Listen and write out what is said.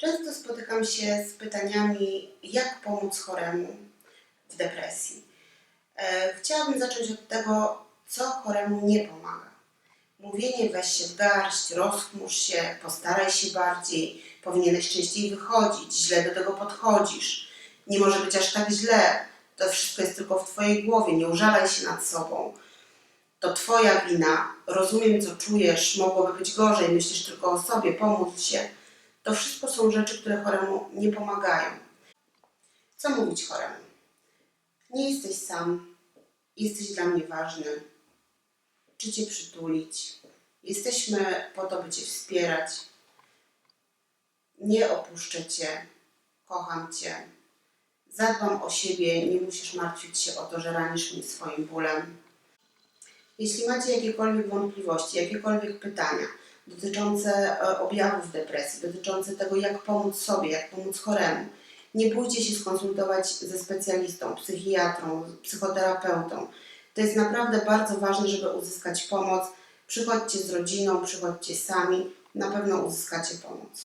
Często spotykam się z pytaniami, jak pomóc choremu w depresji. E, Chciałabym zacząć od tego, co choremu nie pomaga. Mówienie weź się w garść, rozchmurz się, postaraj się bardziej, powinieneś częściej wychodzić, źle do tego podchodzisz, nie może być aż tak źle, to wszystko jest tylko w Twojej głowie, nie użalaj się nad sobą. To Twoja wina, rozumiem co czujesz, mogłoby być gorzej, myślisz tylko o sobie, pomóc się. To wszystko są rzeczy, które choremu nie pomagają. Co mówić choremu? Nie jesteś sam, jesteś dla mnie ważny. Czy Cię przytulić? Jesteśmy po to, by Cię wspierać. Nie opuszczę Cię, kocham Cię. Zadbam o siebie, nie musisz martwić się o to, że ranisz mnie swoim bólem. Jeśli macie jakiekolwiek wątpliwości, jakiekolwiek pytania dotyczące e, objawów depresji, dotyczące tego, jak pomóc sobie, jak pomóc choremu, nie bójcie się skonsultować ze specjalistą, psychiatrą, psychoterapeutą. To jest naprawdę bardzo ważne, żeby uzyskać pomoc. Przychodźcie z rodziną, przychodźcie sami, na pewno uzyskacie pomoc.